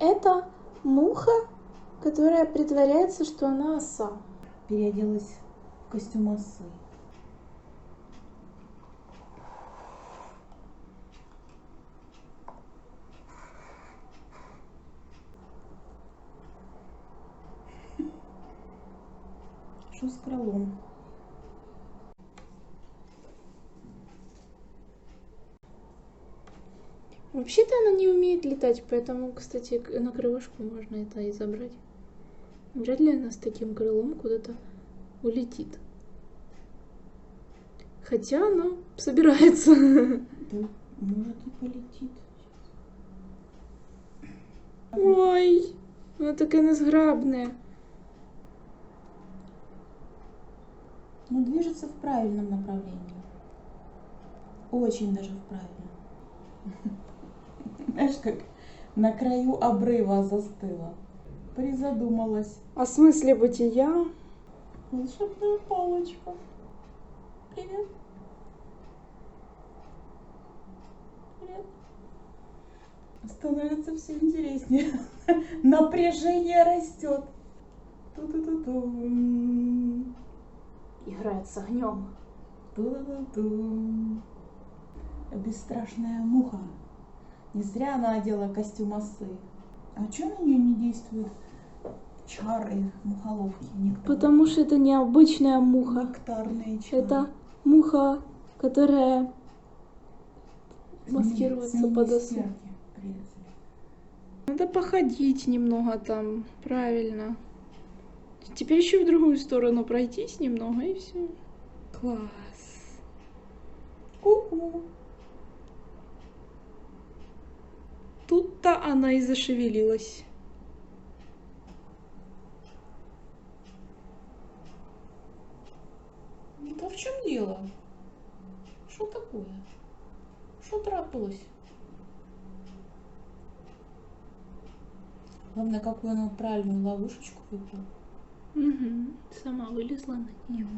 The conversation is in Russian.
Это муха, которая притворяется, что она оса. Переоделась в костюм осы. Что с крылом? Вообще-то она не умеет летать, поэтому, кстати, на крылышку можно это и забрать. Вряд ли она с таким крылом куда-то улетит. Хотя она собирается. Да, может и полетит. Ой, она такая незграбная. Но движется в правильном направлении. Очень даже в правильном. Знаешь, как на краю обрыва застыла. Призадумалась. О смысле бытия? Волшебная палочка. Привет. Привет. Становится все интереснее. Напряжение растет. Ту-ту-ту-ту. Играет с огнем. Ту-ду-ду-ду. Бесстрашная муха. Не зря она одела костюм осы. А что на нее не действуют чары мухоловки? Нектар... Потому что это необычная муха. Нектарные чары. Это муха, которая маскируется мини- с под осу. Надо походить немного там, правильно. Теперь еще в другую сторону пройтись немного и все. Класс. Ку-ку. Тут-то она и зашевелилась. Да в чем дело? Что такое? Что трапилось? Главное, какую она правильную ловушечку выбрала. Угу. Сама вылезла на нее.